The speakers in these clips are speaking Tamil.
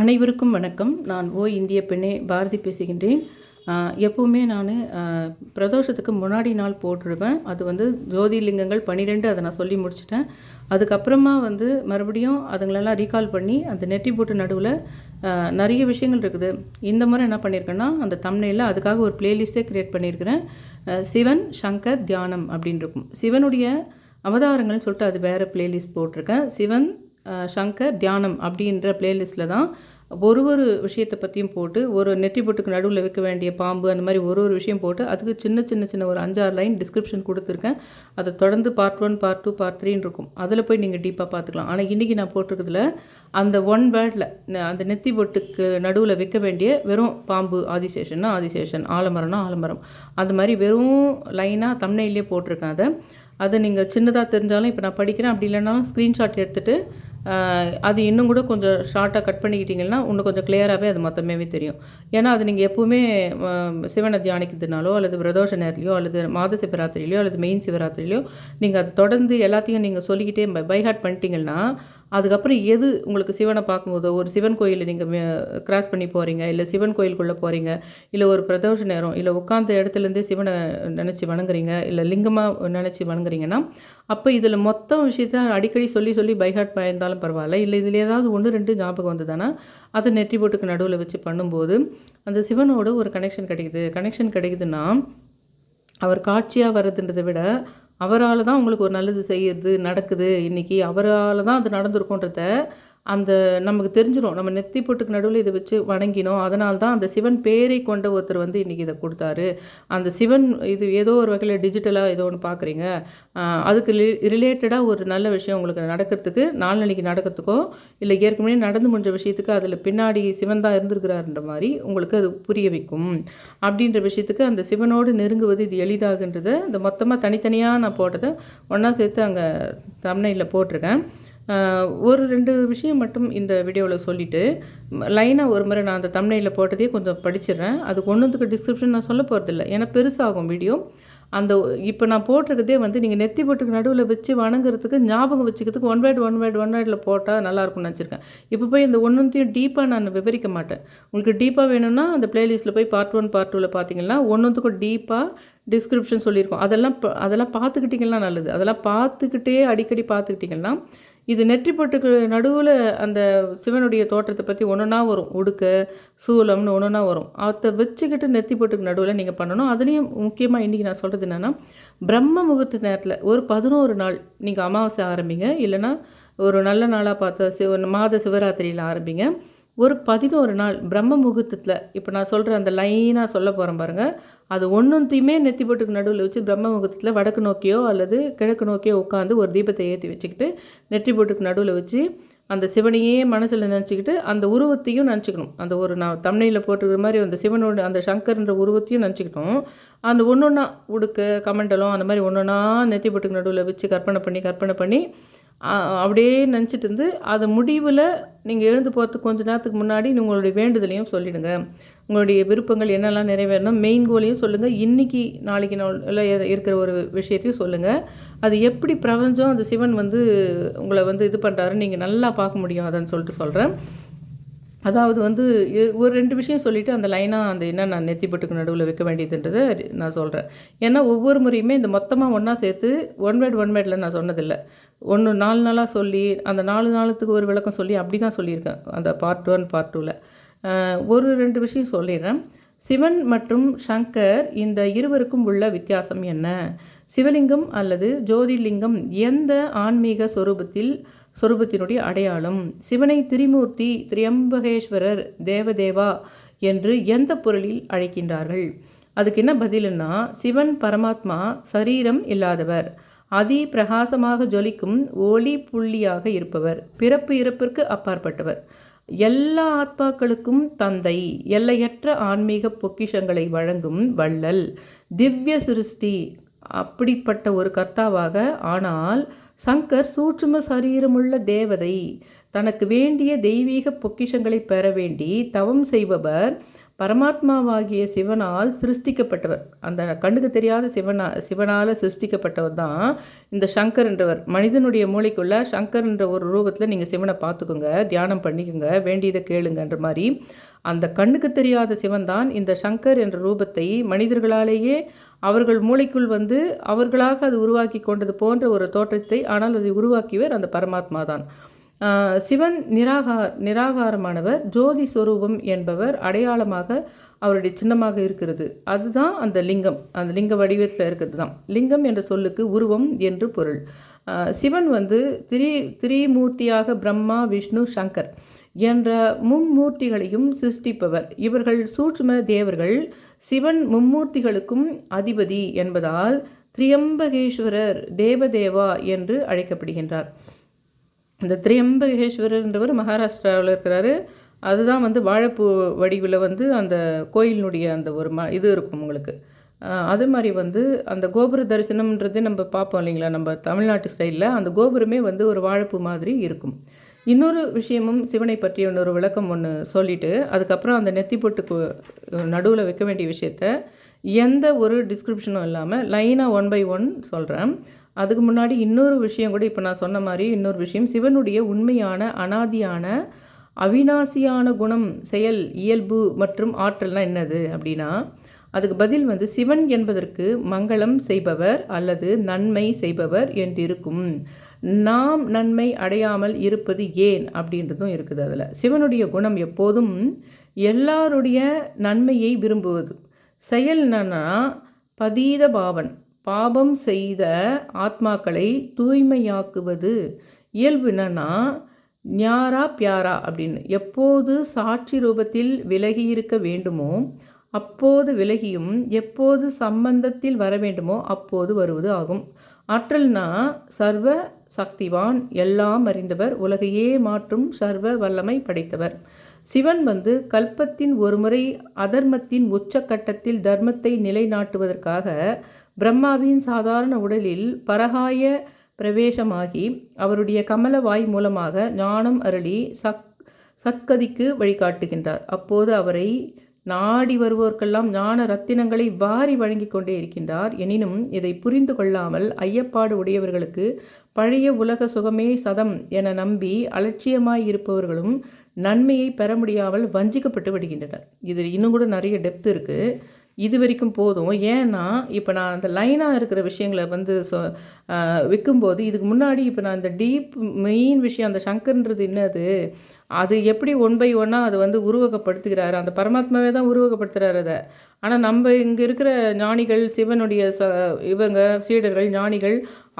அனைவருக்கும் வணக்கம். நான் ஓ இந்திய பெண்ணே பாரதி பேசுகின்றேன். எப்போவுமே எப்பவுமே நான் பிரதோஷத்துக்கு முன்னாடி நாள் போட்டுடுவேன். அது வந்து ஜோதிலிங்கங்கள் பன்னிரெண்டு அதை நான் சொல்லி முடிச்சிட்டேன். அதுக்கப்புறமா வந்து மறுபடியும் அதுங்களெல்லாம் ரீகால் பண்ணி அந்த நெட்டி போட்டு நடுவில் நிறைய விஷயங்கள் இருக்குது. இந்த முறை என்ன பண்ணியிருக்கேன்னா அந்த தம்னையில் அதுக்காக ஒரு பிளேலிஸ்ட்டே க்ரியேட் பண்ணியிருக்கிறேன் சிவன் சங்கர் தியானம் அப்படின்னு இருக்கும். சிவனுடைய அவதாரங்கள்னு சொல்லிட்டு அது வேறு பிளேலிஸ்ட் போட்டிருக்கேன். சிவன் சங்கர் தியானம் அப்படின்ற பிளேலிஸ்ட்டில் தான் ஒரு ஒரு விஷயத்தை பற்றியும் போட்டு ஒரு நெட்டி போட்டுக்கு நடுவில் வைக்க வேண்டிய பாம்பு அந்த மாதிரி ஒரு ஒரு விஷயம் போட்டு அதுக்கு சின்ன சின்ன சின்ன ஒரு அஞ்சாறு லைன் டிஸ்கிரிப்ஷன் கொடுத்துருக்கேன். அதை தொடர்ந்து part one part two part த்ரீன்னு இருக்கும். அதில் போய் நீங்கள் டீப்பாக பார்த்துக்கலாம். ஆனால் இன்றைக்கி நான் போட்டிருக்கிறதுல அந்த ஒன் வேர்டில் அந்த நெத்தி பொட்டுக்கு நடுவில் வைக்க வேண்டிய வெறும் பாம்பு ஆதிசேஷன்னா ஆதிசேஷன் ஆலமரம்னா ஆலமரம். அந்த மாதிரி வெறும் லைனாக தம்னையிலே போட்டிருக்கேன் அதை. அது நீங்கள் சின்னதாக தெரிஞ்சாலும் இப்போ நான் படிக்கிறேன். அப்படி இல்லைனாலும் ஸ்க்ரீன்ஷாட் எடுத்துகிட்டு அது இன்னும் கூட கொஞ்சம் ஷார்ட்டாக கட் பண்ணிக்கிட்டிங்கன்னா இன்னும் கொஞ்சம் கிளியராகவே அது மொத்தமே தெரியும். ஏன்னா அது நீங்கள் எப்போவுமே சிவனை தியானிக்கிறதுனாலோ அல்லது பிரதோஷ நேரத்துலையோ அல்லது மாத சிவராத்திரிலையோ அல்லது மெயின் சிவராத்திரிலையோ நீங்கள் அதை தொடர்ந்து எல்லாத்தையும் நீங்கள் சொல்லிக்கிட்டே பைஹார்ட் பண்ணிட்டீங்கன்னா அதுக்கப்புறம் எது உங்களுக்கு சிவனை பார்க்கும்போதோ ஒரு சிவன் கோயிலில் நீங்கள் கிராஸ் பண்ணி போகிறீங்க இல்லை சிவன் கோயிலுக்குள்ளே போகிறீங்க இல்லை ஒரு பிரதோஷ நேரம் இல்லை உட்காந்த இடத்துலேருந்தே சிவனை நினச்சி வணங்குறீங்க இல்லை லிங்கமாக நினச்சி வணங்குறீங்கன்னா அப்போ இதில் மொத்தம் விஷயத்த அடிக்கடி சொல்லி சொல்லி பைஹார்ட் பயந்தாலும் பரவாயில்ல. இல்லை இதில் ஏதாவது ஒன்று ரெண்டு ஞாபகம் வந்ததுன்னா அதை நெற்றி போட்டுக்கு நடுவில் வச்சு பண்ணும்போது அந்த சிவனோட ஒரு கனெக்ஷன் கிடைக்குது. கனெக்ஷன் கிடைக்குதுன்னா அவர் காட்சியாக வர்றதுன்றதை விட அவரால் தான் உங்களுக்கு ஒரு நல்லது செய்யுது நடக்குது. இன்றைக்கி அவரால் தான் அது நடந்திருக்குன்றத அந்த நமக்கு தெரிஞ்சிடும் நம்ம நெத்தி பொட்டுக்கு நடுவில் இதை வச்சு வணங்கினோம். அதனால தான் அந்த சிவன் பேரை கொண்ட ஒருத்தர் வந்து இன்றைக்கி இதை கொடுத்தாரு. அந்த சிவன் இது ஏதோ ஒரு வகையில் டிஜிட்டலாக ஏதோ ஒன்று பார்க்குறீங்க அதுக்கு ரிலேட்டடாக ஒரு நல்ல விஷயம் உங்களுக்கு நடக்கிறதுக்கு நாளன்னைக்கு நடக்கிறதுக்கோ இல்லை ஏற்கனவே நடந்து முடிஞ்ச விஷயத்துக்கு அதில் பின்னாடி சிவன் தான் இருந்திருக்கிறாருன்ற மாதிரி உங்களுக்கு அது புரிய வைக்கும். அப்படின்ற விஷயத்துக்கு அந்த சிவனோடு நெருங்குவது இது எளிதாகுன்றதை இந்த மொத்தமாக தனித்தனியாக நான் போட்டதை ஒன்றா சேர்த்து அங்கே தமிழையில் போட்டிருக்கேன். ஒரு ரெண்டு விஷயம் மட்டும் இந்த வீடியோவில் சொல்லிவிட்டு லைனாக ஒரு முறை நான் அந்த தமிழில் போட்டதே கொஞ்சம் படிச்சிடுறேன். அதுக்கு ஒன்றுத்துக்கு டிஸ்கிரிப்ஷன் நான் சொல்ல போகிறதில்ல ஏன்னா பெருசாகும் வீடியோ அந்த இப்போ நான் போட்டிருக்கதே வந்து நீங்கள் நெத்தி போட்டுக்கு நடுவில் வச்சு வணங்குறதுக்கு ஞாபகம் வச்சுக்கிறதுக்கு one word one word one வேர்டில் போட்டால் நல்லாயிருக்கும்னு நினச்சிருக்கேன். இப்போ போய் இந்த ஒன்றுத்தையும் டீப்பாக நான் விவரிக்க மாட்டேன். உங்களுக்கு டீப்பாக வேணும்னா அந்த பிளேலிஸ்ட்டில் போய் பார்ட் ஒன் பார்ட் டூவில் பார்த்தீங்கன்னா ஒன்றுத்துக்கும் டீப்பாக டிஸ்கிரிப்ஷன் சொல்லியிருக்கோம். அதெல்லாம் ப- அதெல்லாம் பார்த்துக்கிட்டிங்கன்னா நல்லது. அதெல்லாம் பார்த்துக்கிட்டே அடிக்கடி பார்த்துக்கிட்டிங்கன்னா இது நெற்றி பொட்டுக்கு நடுவில் அந்த சிவனுடைய தோற்றத்தை பற்றி ஒன்றுனா வரும். உடுக்க சூலம்னு ஒன்றுனா வரும். அதை வச்சுக்கிட்டு நெத்தி பொட்டுக்கு நடுவில் நீங்கள் பண்ணணும். அதுலேயும் முக்கியமாக இன்றைக்கி நான் சொல்கிறது என்னென்னா பிரம்ம முகூர்த்த நேரத்தில் ஒரு பதினோரு நாள் நீங்கள் அமாவாசை ஆரம்பிங்க. இல்லைன்னா ஒரு நல்ல நாளாக பார்த்த சிவ மாத சிவராத்திரியில் ஆரம்பிங்க. ஒரு பதினோரு நாள் பிரம்ம முகூர்த்தத்தில் இப்போ நான் சொல்கிற அந்த லைனாக சொல்ல போகிறேன் பாருங்கள் அது ஒன்றுத்தையுமே நெத்தி போட்டுக்கு நடுவில் வச்சு பிரம்ம முகூர்த்தத்தில் வடக்கு நோக்கியோ அல்லது கிழக்கு நோக்கியோ உட்காந்து ஒரு தீபத்தை ஏற்றி வச்சுக்கிட்டு நெற்றி போட்டுக்கு நடுவில் வச்சு அந்த சிவனையே மனசில் நினச்சிக்கிட்டு அந்த உருவத்தையும் நினச்சிக்கணும். அந்த ஒரு நான் தமிழில் போட்டுக்கிற மாதிரி அந்த சிவனோட அந்த சங்கர்ன்ற உருவத்தையும் நினச்சிக்கிட்டோம். அந்த ஒன்று ஒன்றா உடுக்க கமண்டலம் அந்த மாதிரி ஒன்று ஒன்றா நெத்தி போட்டுக்கு நடுவில் வச்சு கற்பனை பண்ணி கற்பனை பண்ணி அப்படியே நினச்சிட்டு இருந்து அது முடிவில் நீங்கள் எழுந்து போகிறதுக்கு கொஞ்ச நேரத்துக்கு முன்னாடி உங்களுடைய வேண்டுதலையும் சொல்லிடுங்க. உங்களுடைய விருப்பங்கள் என்னெல்லாம் நிறைவேறணும் மெயின் கோலையும் சொல்லுங்கள் இன்றைக்கி நாளைக்கு நாள் இருக்கிற ஒரு விஷயத்தையும் சொல்லுங்கள் அது எப்படி பிரபஞ்சம் அந்த சிவன் வந்து உங்களை வந்து இது பண்ணுறாருன்னு நீங்கள் நல்லா பார்க்க முடியும் அதான்னு சொல்லிட்டு சொல்கிறேன் அதாவது வந்து ஒரு ரெண்டு விஷயம் சொல்லிவிட்டு அந்த லைனாக அந்த என்ன நான் நெத்திப்பட்டுக்கு நடுவில் வைக்க வேண்டியதுன்றதை நான் சொல்கிறேன் ஏன்னா ஒவ்வொரு முறையுமே இந்த மொத்தமாக ஒன்றா சேர்த்து ஒன் வேர்ட் ஒன் வேர்டில் நான் சொன்னதில்லை. ஒன்று நாலு நாளாக சொல்லி அந்த நாலு நாளத்துக்கு ஒரு விளக்கம் சொல்லி அப்படி தான் சொல்லியிருக்கேன். அந்த பார்ட் ஒன் பார்ட் டூவில் ஒரு ரெண்டு விஷயம் சொல்லிடுறேன். சிவன் மற்றும் சங்கர் இந்த இருவருக்கும் உள்ள வித்தியாசம் என்ன? சிவலிங்கம் அல்லது ஜோதிலிங்கம் எந்த ஆன்மீக சொரூபத்தில் சொரூபத்தினுடைய அடையாளம்? சிவனை திரிமூர்த்தி திரியம்பகேஸ்வரர் தேவதேவா என்று எந்த பொருளில் அழைக்கின்றார்கள்? அதுக்கு என்ன பதிலுன்னா சிவன் பரமாத்மா சரீரம் இல்லாதவர். அதி பிரகாசமாக ஜொலிக்கும் ஒளி புள்ளியாக இருப்பவர். பிறப்பு இறப்பிற்கு அப்பாற்பட்டவர். எல்லா ஆத்மாக்களுக்கும் தந்தை எல்லையற்ற ஆன்மீக பொக்கிஷங்களை வழங்கும் வள்ளல். திவ்ய சிருஷ்டி அப்படிப்பட்ட ஒரு கர்த்தாவாக ஆனால் சங்கர் சூட்சும சரீரமுள்ள தேவதை தனக்கு வேண்டிய தெய்வீக பொக்கிஷங்களை பெற வேண்டி தவம் செய்பவர் பரமாத்மாவாகிய சிவனால் சிருஷ்டிக்கப்பட்டவர். அந்த கண்ணுக்கு தெரியாத சிவனா சிவனால் சிருஷ்டிக்கப்பட்டவர் தான் இந்த சங்கர் என்றவர். மனிதனுடைய மூளைக்குள்ள சங்கர் என்ற ஒரு ரூபத்தில் நீங்கள் சிவனை பார்த்துக்குங்க தியானம் பண்ணிக்கோங்க வேண்டியதை கேளுங்கன்ற மாதிரி. அந்த கண்ணுக்கு தெரியாத சிவன் தான் இந்த சங்கர் என்ற ரூபத்தை மனிதர்களாலேயே அவர்கள் மூளைக்குள் வந்து அவர்களாக அது உருவாக்கி கொண்டது போன்ற ஒரு தோற்றத்தை ஆனால் அதை உருவாக்கியவர் அந்த பரமாத்மா தான். சிவன் நிராகார் நிராகாரமானவர் ஜோதி ஸ்வரூபம் என்பவர் அடையாளமாக அவருடைய சின்னமாக இருக்கிறது. அதுதான் அந்த லிங்கம். அந்த லிங்க வடிவத்தில் இருக்கிறது தான் லிங்கம் என்ற சொல்லுக்கு உருவம் என்று பொருள். சிவன் வந்து திரி திரிமூர்த்தியாக பிரம்மா விஷ்ணு சங்கர் என்ற மும்மூர்த்திகளையும் சிருஷ்டிப்பவர். இவர்கள் சூட்சும தேவர்கள். சிவன் மும்மூர்த்திகளுக்கும் அதிபதி என்பதால் திரியம்பகேஸ்வரர் தேவதேவா என்று அழைக்கப்படுகின்றார். இந்த திரியம்பகேஸ்வரர்ன்றவர் மகாராஷ்டிராவில் இருக்கிறாரு. அதுதான் வந்து வாழைப்பூ வடிவில் வந்து அந்த கோயிலினுடைய அந்த ஒரு ம இது இருக்கும் உங்களுக்கு. அது மாதிரி வந்து அந்த கோபுர தரிசனம்ன்றது நம்ம பார்ப்போம் இல்லைங்களா? நம்ம தமிழ்நாட்டு ஸ்டைலில் அந்த கோபுரமே வந்து ஒரு வாழைப்பூ மாதிரி இருக்கும். இன்னொரு விஷயமும் சிவனை பற்றிய இன்னொரு விளக்கம் ஒன்று சொல்லிவிட்டு அதுக்கப்புறம் அந்த நெத்தி பொட்டுக்கு நடுவில் வைக்க வேண்டிய விஷயத்த எந்த ஒரு டிஸ்கிரிப்ஷனும் இல்லாமல் லைனாக ஒன் பை ஒன் சொல்கிறேன் அதுக்கு முன்னாடி இன்னொரு விஷயம் கூட இப்போ நான் சொன்ன மாதிரி இன்னொரு விஷயம். சிவனுடைய உண்மையான அனாதியான அவினாசியான குணம் செயல் இயல்பு மற்றும் ஆற்றல்னால் என்னது அப்படின்னா அதுக்கு பதில் வந்து சிவன் என்பதற்கு மங்களம் செய்பவர் அல்லது நன்மை செய்பவர் என்று இருக்கும் நாம் நன்மை அடையாமல் இருப்பது ஏன் அப்படின்றதும் இருக்குது அதில். சிவனுடைய குணம் எப்போதும் எல்லாருடைய நன்மையை விரும்புவது. செயல் என்னன்னா பதீத பாவன். பாபம் செய்த ஆத்மாக்களை தூய்மையாக்குவது. இயல்பு என்னன்னா ஞாரா பியாரா அப்படின்னு எப்போது சாட்சி ரூபத்தில் விலகி இருக்க வேண்டுமோ அப்போது விலகியும் எப்போது சம்பந்தத்தில் வர வேண்டுமோ அப்போது வருவது ஆகும். ஆற்றல்னா சர்வ சக்திவான் எல்லாம் அறிந்தவர் உலகையே மாற்றும் சர்வ வல்லமை படைத்தவர். சிவன் வந்து கல்பத்தின் ஒருமுறை அதர்மத்தின் உச்சக்கட்டத்தில் தர்மத்தை நிலைநாட்டுவதற்காக பிரம்மாவின் சாதாரண உடலில் பரகாய பிரவேசமாகி அவருடைய கமல வாய் மூலமாக ஞானம் அருளி சக் சக்கதிக்கு வழிகாட்டுகின்றார். அப்போது அவரை நாடி வருவோர்க்கெல்லாம் ஞான ரத்தினங்களை வாரி வழங்கி கொண்டே இருக்கின்றார். எனினும் இதை புரிந்து கொள்ளாமல் ஐயப்பாடு உடையவர்களுக்கு பழைய உலக சுகமே சதம் என நம்பி அலட்சியமாய் இருப்பவர்களும் நன்மையை பெற முடியாமல் வஞ்சிக்கப்பட்டு விடுகின்றனர். இதில் இன்னும் கூட நிறைய டெப்த் இருக்குது இது வரைக்கும் போதும். ஏன்னா இப்போ நான் அந்த லைனாக இருக்கிற விஷயங்களை வந்து சொ விற்கும்போது இதுக்கு முன்னாடி இப்போ நான் இந்த டீப் மெயின் விஷயம் அந்த சங்கர்ன்றது என்னது? அது எப்படி ஒன் பை ஒன்னாக அது வந்து உருவகப்படுத்துகிறாரு? அந்த பரமாத்மாவே தான் உருவகப்படுத்துகிறாரு அதை. ஆனால் நம்ம இங்கே இருக்கிற ஞானிகள் சிவனுடைய ச இவங்க சீடர்கள் ஞானிகள்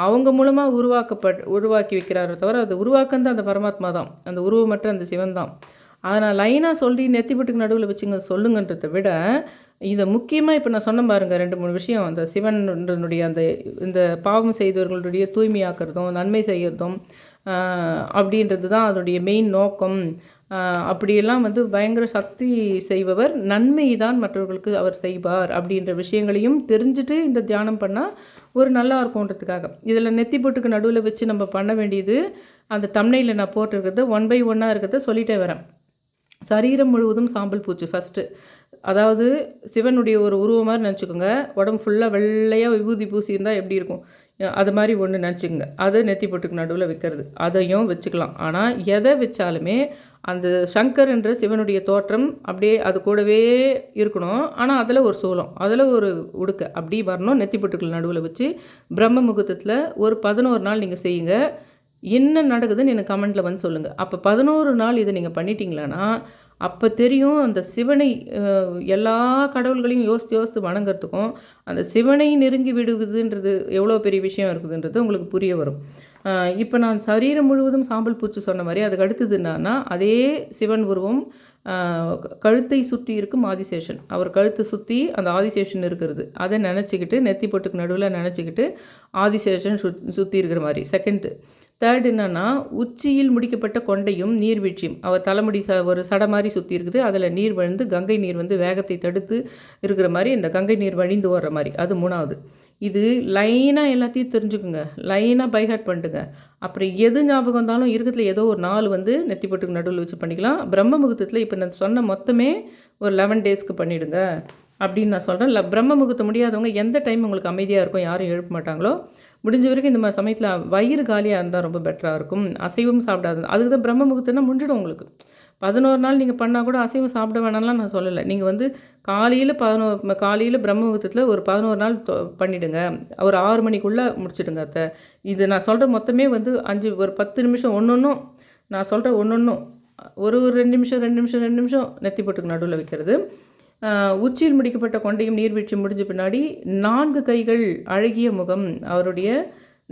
அவங்க மூலமாக உருவாக்கப்பட் உருவாக்கி வைக்கிறாரோ தவிர அது உருவாக்கம் தான் அந்த பரமாத்மா தான். அந்த உருவமற்ற அந்த சிவன் தான். அதை நான் லைனாக சொல்லி நெத்திப்பட்டுக்கு நடுவில் வச்சுங்க சொல்லுங்கன்றதை விட இதை முக்கியமாக இப்போ நான் சொன்ன பாருங்கள் ரெண்டு மூணு விஷயம். அந்த சிவனுடைய அந்த இந்த பாவம் செய்தவர்களுடைய தூய்மையாக்குறதும் நன்மை செய்கிறதும் அப்படின்றது தான் அதனுடைய மெயின் நோக்கம். அப்படியெல்லாம் வந்து பயங்கர சக்தி செய்பவர் நன்மை தான் மற்றவர்களுக்கு அவர் செய்வார் அப்படின்ற விஷயங்களையும் தெரிஞ்சுட்டு இந்த தியானம் பண்ணால் ஒரு நல்லா இருக்கும்ன்றதுக்காக. இதில் நெத்தி போட்டுக்கு நடுவில் வச்சு நம்ம பண்ண வேண்டியது அந்த தம்னையில் நான் போட்டிருக்கிறது ஒன் பை ஒன்னாக இருக்கிறத சொல்லிட்டே வரேன். சரீரம் முழுவதும் சாம்பல் பூச்சு ஃபஸ்ட்டு அதாவது சிவனுடைய ஒரு உருவம் மாதிரி நினச்சிக்கோங்க. உடம்பு ஃபுல்லாக வெள்ளையாக விபூதி பூசியிருந்தால் எப்படி இருக்கும்? அது மாதிரி ஒன்று நினச்சிக்கோங்க. அதை நெத்தி பொட்டுக்கு நடுவில் வைக்கிறது. அதையும் வச்சுக்கலாம். ஆனால் எதை வச்சாலுமே அந்த சங்கர் என்ற சிவனுடைய தோற்றம் அப்படியே அது கூடவே இருக்கணும். ஆனால் அதில் ஒரு சோளம் அதில் ஒரு உடுக்க அப்படி வரணும். நெத்தி பொட்டுக்கள் நடுவில் வச்சு பிரம்ம முகூர்த்தத்தில் ஒரு பதினோரு நாள் நீங்கள் செய்யுங்க. என்ன நடக்குதுன்னு எனக்கு கமெண்ட்டில் வந்து சொல்லுங்கள் அப்போ பதினோரு நாள் இதை நீங்கள் பண்ணிட்டீங்களான்னா அப்போ தெரியும் அந்த சிவனை எல்லா கடவுள்களையும் யோசித்து யோசித்து வணங்குறதுக்கும் அந்த சிவனை நெருங்கி விடுவதுன்றது எவ்வளோ பெரிய விஷயம் இருக்குதுன்றது உங்களுக்கு புரிய வரும். இப்போ நான் சரீரம் முழுவதும் சாம்பல் பூச்சி சொன்ன மாதிரி அதுக்கு அடுத்தது என்னன்னா அதே சிவன் உருவம் கழுத்தை சுற்றி இருக்கும் ஆதிசேஷன். அவர் கழுத்தை சுற்றி அந்த ஆதிசேஷன் இருக்கிறது. அதை நினச்சிக்கிட்டு நெத்தி பொட்டுக்கு நடுவில் நினச்சிக்கிட்டு ஆதிசேஷன் சுத் சுற்றி இருக்கிற மாதிரி செகண்டு தேர்ட் என்னென்னா உச்சியில் முடிக்கப்பட்ட கொண்டையும் நீர்வீழ்ச்சியும். அவர் தலைமுடி ச ஒரு சடை மாதிரி சுற்றி இருக்குது. அதில் நீர் வழிந்து கங்கை நீர் வந்து வேகத்தை தடுத்து இருக்கிற மாதிரி இந்த கங்கை நீர் வழிந்து வர்ற மாதிரி அது மூணாவது. இது லைனாக எல்லாத்தையும் தெரிஞ்சுக்குங்க. லைனாக பைஹார்ட் பண்ணிட்டுங்க. அப்புறம் எது ஞாபகம் வந்தாலும் இருக்கிறதுல ஏதோ ஒரு நாள் வந்து நெத்திப்பட்டுக்கு நடுவில் வச்சு பண்ணிக்கலாம். பிரம்ம முகூர்த்தத்தில் இப்போ நான் சொன்ன மொத்தமே ஒரு லெவன் டேஸ்க்கு பண்ணிவிடுங்க அப்படின்னு நான் சொல்கிறேன் பிரம்ம முகூர்த்தம் முடியாதவங்க எந்த டைம் உங்களுக்கு அமைதியாக இருக்கும் யாரும் எழுப்ப மாட்டாங்களோ முடிஞ்ச வரைக்கும் இந்த மாதிரி சமயத்தில் வயிறு காலியாக இருந்தால் ரொம்ப பெட்டராக இருக்கும். அசைவம் சாப்பிடாது. அதுக்கு தான் பிரம்ம முகூர்த்தம்னா முடிஞ்சிடும் உங்களுக்கு. பதினோரு நாள் நீங்கள் பண்ணால் கூட அசைவம் சாப்பிட வேணாம்லாம் நான் சொல்லலை. நீங்கள் வந்து காலையில் பதினோரு காலையில் பிரம்ம முகூர்த்தத்தில் ஒரு பதினோரு நாள் தொ- ஒரு ஆறு மணிக்குள்ளே முடிச்சிடுங்க அத்தை. இது நான் சொல்கிற மொத்தமே வந்து அஞ்சு ஒரு பத்து நிமிஷம் ஒன்று ஒன்றும் நான் சொல்கிற ஒன்று ஒன்றும் ஒரு ஒரு ரெண்டு நிமிஷம் ரெண்டு நிமிஷம் ரெண்டு நிமிஷம் நெத்தி போட்டுக்கு நடுவில் வைக்கிறது. உச்சியில் முடிக்கப்பட்ட கொண்டையும் நீர்வீழ்ச்சி முடிஞ்ச பின்னாடி நான்கு கைகள் அழகிய முகம். அவருடைய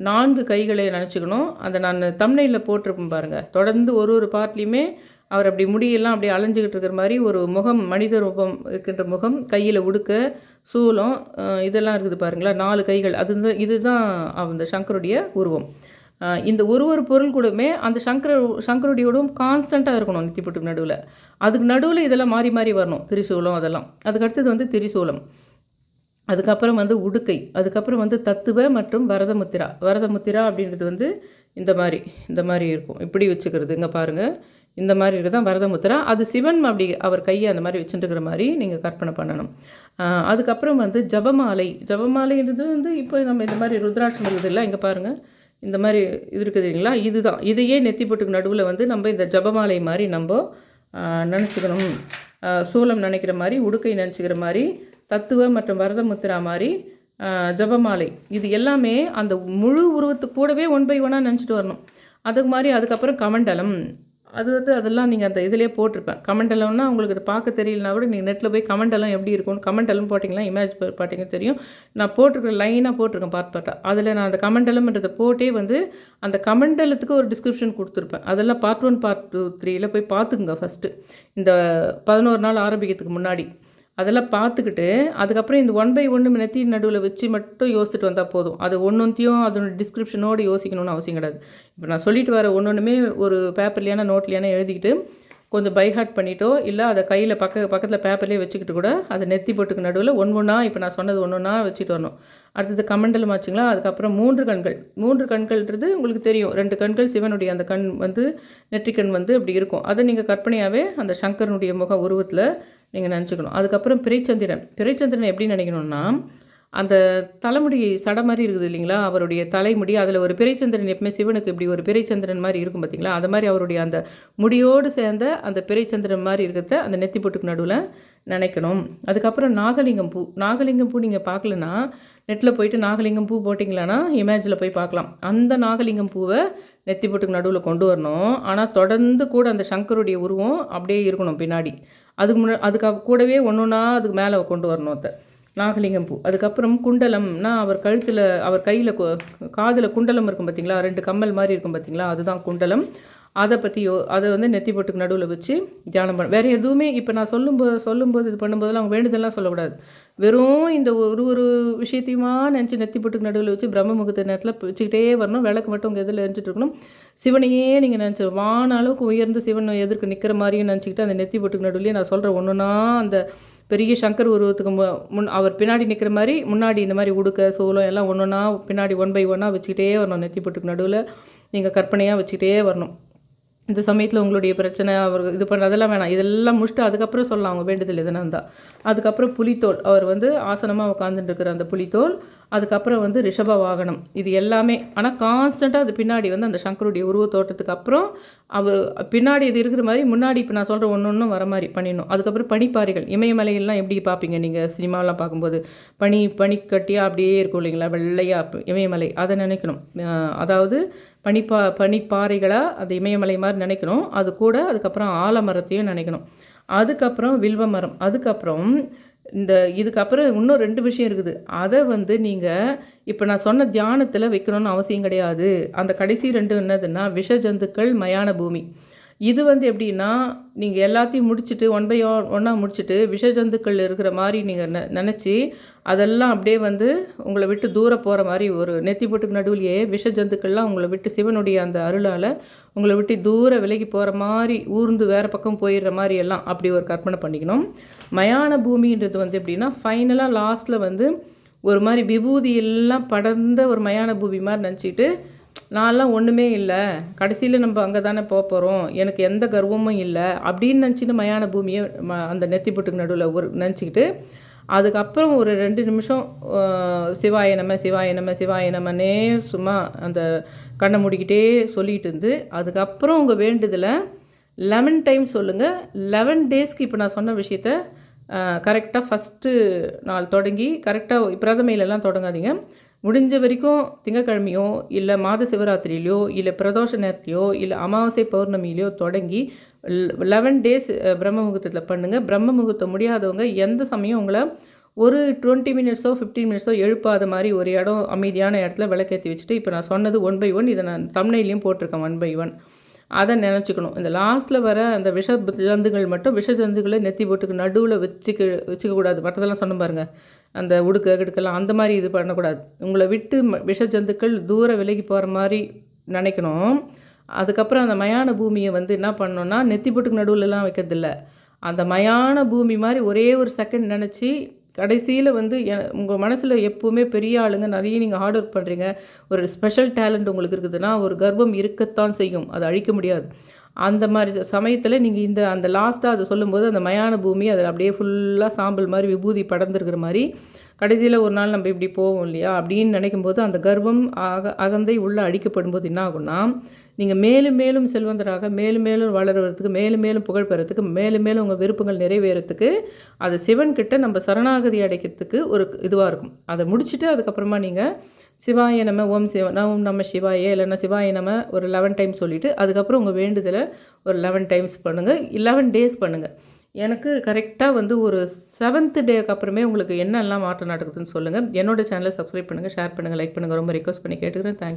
நான்கு கைகளை நினச்சிக்கணும். அதை நான் தம்னையில் போட்டிருப்பேன் பாருங்கள் தொடர்ந்து ஒரு ஒரு பார்ட்லேயுமே அவர் அப்படி முடியெல்லாம் அப்படியே அலைஞ்சிக்கிட்டு இருக்கிற மாதிரி ஒரு முகம் மனித ரூபம் இருக்கின்ற முகம் கையில் உடுக்க சூலம் இதெல்லாம் இருக்குது பாருங்களா நாலு கைகள். அது இதுதான் அந்த சங்கருடைய உருவம். இந்த ஒரு ஒரு பொருள் கூடமே அந்த சங்கர சங்கருடைய உருவம் கான்ஸ்டண்ட்டாக இருக்கணும் நித்திப்பட்டுக்கு நடுவில். அதுக்கு நடுவில் இதெல்லாம் மாறி மாறி வரணும். திரிசூலம் அதெல்லாம். அதுக்கு அடுத்தது வந்து திரிசூலம். அதுக்கப்புறம் வந்து உடுக்கை. அதுக்கப்புறம் வந்து தத்துவ மற்றும் வரதமுத்திரா. வரதமுத்திரா அப்படின்றது வந்து இந்த மாதிரி இந்த மாதிரி இருக்கும். இப்படி வச்சுக்கிறது. இங்கே பாருங்கள் இந்த மாதிரி இருக்கிறது தான் வரதமுத்திரா. அது சிவன் அப்படி அவர் கையை அந்த மாதிரி வச்சுட்டுருக்கிற மாதிரி நீங்கள் கற்பனை பண்ணணும். அதுக்கப்புறம் வந்து ஜபமாலை. ஜபமாலைன்றது வந்து இப்போ நம்ம இந்த மாதிரி ருத்ராட்சம் இருக்குது இல்லை இங்கே பாருங்கள் இந்த மாதிரி இது இருக்குது இல்லைங்களா? இதுதான். இதையே நெத்திப்பட்டுக்கு நடுவில் வந்து நம்ம இந்த ஜபமாலை மாதிரி நம்ம நினச்சிக்கணும். சூலம் நினைக்கிற மாதிரி உடுக்கை நினச்சிக்கிற மாதிரி தத்துவ மற்றும் வரதமுத்திரா மாதிரி ஜபமாலை. இது எல்லாமே அந்த முழு உருவத்துக்கு கூடவே ஒன் பை ஒன்னாக நினச்சிட்டு வரணும். அதுக்கு மாதிரி அதுக்கப்புறம் கமண்டலம். அது வந்து அதெல்லாம் நீங்கள் அந்த இதிலே போட்டிருப்பேன். கமெண்ட் எல்லாம்னா உங்களுக்கு அது பார்க்க தெரியலனா கூட நீங்கள் நெட்டில் போய் கமெண்ட் எல்லாம் எப்படி இருக்கும் எல்லாம் போட்டிங்கன்னா இமேஜ் பார்த்தீங்க தெரியும். நான் போட்டிருக்கேன் லைனாக போட்டிருக்கேன் பார்த்து பார்த்தா. அதில் நான் அந்த கமெண்ட் கமண்டலம்ன்றதை போட்டே வந்து அந்த கமண்டலத்துக்கு ஒரு டிஸ்கிரிப்ஷன் கொடுத்துருப்பேன். அதெல்லாம் பார்ட் ஒன் பார்ட் டூ த்ரீயில் போய் பார்த்துக்குங்க ஃபஸ்ட்டு இந்த பதினோரு நாள் ஆரம்பிக்கிறதுக்கு முன்னாடி. அதெல்லாம் பார்த்துக்கிட்டு அதுக்கப்புறம் இந்த ஒன் பை ஒன்று நெத்தி நடுவில் வச்சு மட்டும் யோசிச்சுட்டு வந்தால் போதும். அது ஒன்றுத்தையும் அதோட டிஸ்கிரிப்ஷனோடு யோசிக்கணும்னு அவசியம் கிடையாது. இப்போ நான் சொல்லிட்டு வர ஒன்று ஒன்றுமே ஒரு பேப்பர்லையான நோட்லையான எழுதிக்கிட்டு கொஞ்சம் பைஹார்ட் பண்ணிட்டோ இல்லை அதை கையில் பக்க பக்கத்தில் பேப்பர்லேயே வச்சுக்கிட்டு கூட அதை நெத்தி போட்டுக்கு நடுவில் ஒன்று ஒன்றா இப்போ நான் சொன்னது ஒன்று ஒன்றா வச்சுட்டு வரணும். அடுத்தது கமண்டலம் ஆச்சுங்களா அதுக்கப்புறம் மூன்று கண்கள். மூன்று கண்கள்ன்றது உங்களுக்கு தெரியும். ரெண்டு கண்கள் சிவனுடைய அந்த கண் வந்து நெற்றிக்கண் வந்து இப்படி இருக்கும். அதை நீங்கள் கற்பனையாகவே அந்த சங்கரனுடைய முக உருவத்தில் நீங்கள் நினச்சிக்கணும். அதுக்கப்புறம் பிறைச்சந்திரன் பிறைச்சந்திரன் எப்படி நினைக்கணும்னா அந்த தலைமுடி சடை மாதிரி இருக்குது இல்லைங்களா? அவருடைய தலைமுடி அதில் ஒரு பிறைச்சந்திரன் எப்பவுமே சிவனுக்கு இப்படி ஒரு பிறைச்சந்திரன் மாதிரி இருக்கும் பார்த்தீங்களா அது மாதிரி அவருடைய அந்த முடியோடு சேர்ந்த அந்த பிறைச்சந்திரன் மாதிரி இருக்கிறத அந்த நெத்தி போட்டுக்கு நடுவில் நினைக்கணும். அதுக்கப்புறம் நாகலிங்கம் பூ. நாகலிங்கம் பூ நீங்கள் பார்க்கலனா நெட்டில் போயிட்டு நாகலிங்கம் பூ போட்டிங்களான்னா இமேஜில் போய் பார்க்கலாம். அந்த நாகலிங்கம் பூவை நெத்தி போட்டுக்கு நடுவில் கொண்டு வரணும். ஆனால் தொடர்ந்து கூட அந்த சங்கருடைய உருவம் அப்படியே இருக்கணும் பின்னாடி. அதுக்கு முன்ன அதுக்கு கூடவே ஒன்று ஒன்றா அதுக்கு மேலே கொண்டு வரணும் அதை நாகலிங்கம் பூ. அதுக்கப்புறம் குண்டலம்னா அவர் கழுத்தில் அவர் கையில் காதில் குண்டலம் இருக்கும் பார்த்தீங்களா ரெண்டு கம்மல் மாதிரி இருக்கும் பார்த்தீங்களா அதுதான் குண்டலம். அதை பற்றியோ அதை வந்து நெத்தி போட்டுக்கு நடுவில் வச்சு தியானம் பண்ண வேறு எதுவுமே இப்போ நான் சொல்லும்போது சொல்லும்போது இது பண்ணும்போதெல்லாம் அவங்க வேண்டுதெல்லாம் சொல்லக்கூடாது. வெறும் இந்த ஒரு ஒரு விஷயத்தையுமா நினச்சி நெத்தி போட்டுக்கு நடுவில் வச்சு பிரம்ம முகூர்த்த நேரத்தில் வச்சுக்கிட்டே வரணும். விளக்கு மட்டும் உங்கள் எதில் எரிஞ்சிட்டு இருக்கணும். சிவனையே நீங்கள் நினச்சி வான அளவுக்கு உயர்ந்து சிவன் எதிர்க்கு நிற்கிற மாதிரியும் நினச்சிக்கிட்டு அந்த நெத்தி போட்டுக்கு நடுவில் நான் சொல்கிற ஒன்றுனா அந்த பெரிய சங்கர் உருவத்துக்கு மு- முன் அவர் பின்னாடி நிற்கிற மாதிரி முன்னாடி இந்த மாதிரி உடுக்க சோளம் எல்லாம் ஒன்று ஒன்றா பின்னாடி ஒன் பை ஒன்னாக வச்சுக்கிட்டே வரணும் நெத்தி போட்டுக்கு நடுவில். நீங்கள் கற்பனையாக வச்சுக்கிட்டே வரணும். இந்த சமயத்தில் உங்களுடைய பிரச்சனை அவர் இது பண்ணுறதெல்லாம் வேணாம். இதெல்லாம் முடிச்சுட்டு அதுக்கப்புறம் சொல்லலாம் அவங்க வேண்டுதல் எதுனா இருந்தால் அதுக்கப்புறம் புலித்தோல் அவர் வந்து ஆசனமாக உட்காந்துட்டு இருக்கிற அந்த புலித்தோல் அதுக்கப்புறம் வந்து ரிஷப வாகனம். இது எல்லாமே ஆனால் கான்ஸ்டண்ட்டாக அது பின்னாடி வந்து அந்த சங்கருடைய உருவ தோட்டத்துக்கு அப்புறம் அவர் பின்னாடி இது இருக்கிற மாதிரி முன்னாடி இப்போ நான் சொல்கிற ஒன்று ஒன்றும் வர மாதிரி பண்ணிடணும். அதுக்கப்புறம் பனிப்பாறைகள் இமயமலையெல்லாம் எப்படி பார்ப்பீங்க நீங்கள் சினிமாவெலாம் பார்க்கும்போது பனி பனிக்கட்டியாக அப்படியே இருக்கும் இல்லைங்களா? வெள்ளையாக இமயமலை அதை நினைக்கணும். அதாவது பனிப்பா பனிப்பாறைகளாக அது இமயமலை மாதிரி நினைக்கணும். அது கூட அதுக்கப்புறம் ஆலமரத்தையும் நினைக்கணும். அதுக்கப்புறம் வில்வ மரம். அதுக்கப்புறம் இந்த இதுக்கப்புறம் இன்னும் ரெண்டு விஷயம் இருக்குது. அதை வந்து நீங்கள் இப்போ நான் சொன்ன தியானத்தில் வைக்கணும்னு அவசியம் கிடையாது. அந்த கடைசி ரெண்டு என்னதுன்னா விஷ ஜந்துக்கள் மயான பூமி. இது வந்து எப்படின்னா நீங்கள் எல்லாத்தையும் முடிச்சுட்டு ஒன் பை ஒன்றா முடிச்சுட்டு விஷ ஜந்துக்கள் இருக்கிற மாதிரி நீங்கள் நெ நினச்சி அதெல்லாம் அப்படியே வந்து உங்களை விட்டு தூர போகிற மாதிரி ஒரு நெத்தி போட்டுக்கு நடுவிலேயே விஷ ஜந்துக்கள்லாம் உங்களை விட்டு சிவனுடைய அந்த அருளால் உங்களை விட்டு தூர விலகி போகிற மாதிரி ஊர்ந்து வேறு பக்கம் போயிடுற மாதிரி எல்லாம் அப்படி ஒரு கற்பனை பண்ணிக்கணும். மயான பூமின்றது வந்து எப்படின்னா ஃபைனலாக லாஸ்ட்டில் வந்து ஒரு மாதிரி விபூதி எல்லாம் படர்ந்த ஒரு மயான பூமி மாதிரி நினச்சிட்டு நான்லாம் ஒன்றுமே இல்லை. கடைசியில் நம்ம அங்கே தானே போக போகிறோம் எனக்கு எந்த கர்வமும் இல்லை. அப்படின்னு நினச்சிட்டு மயான பூமியை ம அந்த நெத்திப்பொட்டுக்கு நடுவில் ஒரு நினச்சிக்கிட்டு அதுக்கப்புறம் ஒரு ரெண்டு நிமிஷம் சிவாய நம சிவாய நம சிவாய நமனே சும்மா அந்த கண்ணை மூடிக்கிட்டே சொல்லிட்டு இருந்து அதுக்கப்புறம் உங்கள் வேண்டுதலை லெவன் டைம் சொல்லுங்கள் லெவன் டேஸ்க்கு இப்போ நான் சொன்ன விஷயத்த கரெக்டாக ஃபஸ்ட்டு நாள் தொடங்கி கரெக்டாக பிரதமையிலலாம் தொடங்காதீங்க. முடிஞ்ச வரைக்கும் திங்கக்கிழமையோ இல்லை மாத சிவராத்திரியிலையோ இல்லை பிரதோஷ நேரத்துலையோ இல்லை அமாவாசை பௌர்ணமியிலையோ தொடங்கி லெவன் டேஸ் பிரம்ம முகூர்த்தத்தில் பண்ணுங்கள் பிரம்ம முகூர்த்தம் முடியாதவங்க எந்த சமயம் உங்களை ஒரு டுவெண்ட்டி மினிட்ஸோ ஃபிஃப்டீன் மினிட்ஸோ எழுப்பாத மாதிரி ஒரு இடம் அமைதியான இடத்துல விளக்கேற்றி வச்சுட்டு இப்போ நான் சொன்னது ஒன் பை ஒன் இதை நான் தமிழ்லையும் போட்டிருக்கேன் ஒன் பை ஒன் அதை நினச்சிக்கணும். இந்த லாஸ்ட்டில் வர அந்த விஷ ஜந்துகள் மட்டும் விஷ ஜந்துகளை நெத்தி போட்டுக்கு நடுவில் வச்சுக்க வச்சுக்கக்கூடாது. மற்றதெல்லாம் சொன்ன பாருங்கள் அந்த உடுக்க கிடுக்கெல்லாம் அந்த மாதிரி இது பண்ணக்கூடாது. உங்களை விட்டு ம- விஷ ஜந்துக்கள் தூர விலகி போகிற மாதிரி நினைக்கணும். அதுக்கப்புறம் அந்த மயான பூமியை வந்து என்ன பண்ணணும்னா நெத்தி போட்டுக்கு நடுவுலலாம் வைக்கிறதில்ல. அந்த மயான பூமி மாதிரி ஒரே ஒரு செகண்ட் நினச்சி கடைசியில் வந்து உங்கள் மனசில் எப்போவுமே பெரிய ஆளுங்க நிறைய நீங்கள் ஹார்ட் ஒர்க் பண்ணுறீங்க ஒரு ஸ்பெஷல் டேலண்ட் உங்களுக்கு இருக்குதுன்னா ஒரு கர்ப்பம் இருக்கத்தான் செய்யும். அதை அழிக்க முடியாது. அந்த மாதிரி சமயத்தில் நீங்கள் இந்த அந்த லாஸ்ட்டாக அதை சொல்லும்போது அந்த மயான பூமி அதில் அப்படியே ஃபுல்லாக சாம்பல் மாதிரி விபூதி படர்ந்துருக்கிற மாதிரி கடைசியில் ஒரு நாள் நம்ம இப்படி போவோம் இல்லையா? அப்படின்னு நினைக்கும் போது அந்த கர்வம் அக அகந்தை உள்ளே அழிக்கப்படும் போது என்ன ஆகும்னா நீங்கள் மேலும் மேலும் செல்வந்தராக மேலும் மேலும் வளருவதற்கு மேலும் மேலும் புகழ் பெறத்துக்கு மேலும் மேலும் உங்கள் விருப்பங்கள் நிறைவேறத்துக்கு அது சிவன்கிட்ட நம்ம சரணாகதி அடைக்கிறதுக்கு ஒரு இதுவாக இருக்கும். அதை முடிச்சுட்டு அதுக்கப்புறமா நீங்கள் சிவாய நம ஓம் சிவ ஓம் நம்ம சிவாய இல்லைன்னா சிவாய நம்ம ஒரு லெவன் டைம்ஸ் சொல்லிவிட்டு அதுக்கப்புறம் உங்கள் வேண்டுதலை ஒரு லெவன் டைம்ஸ் பண்ணுங்கள் லெவன் டேஸ் பண்ணுங்கள் எனக்கு கரெக்டாக வந்து ஒரு செவன்த் டேக்கு அப்புறமே உங்களுக்கு என்னெல்லாம் மாற்றம் நடக்குதுன்னு சொல்லுங்கள் என்னோட சேனலை சப்ஸ்கிரைப் பண்ணுங்கள் ஷேர் பண்ணுங்கள் லைக் பண்ணுங்கள் ரொம்ப ரிக்வஸ்ட் பண்ணி கேட்டுக்கிறேன். தேங்க்யூ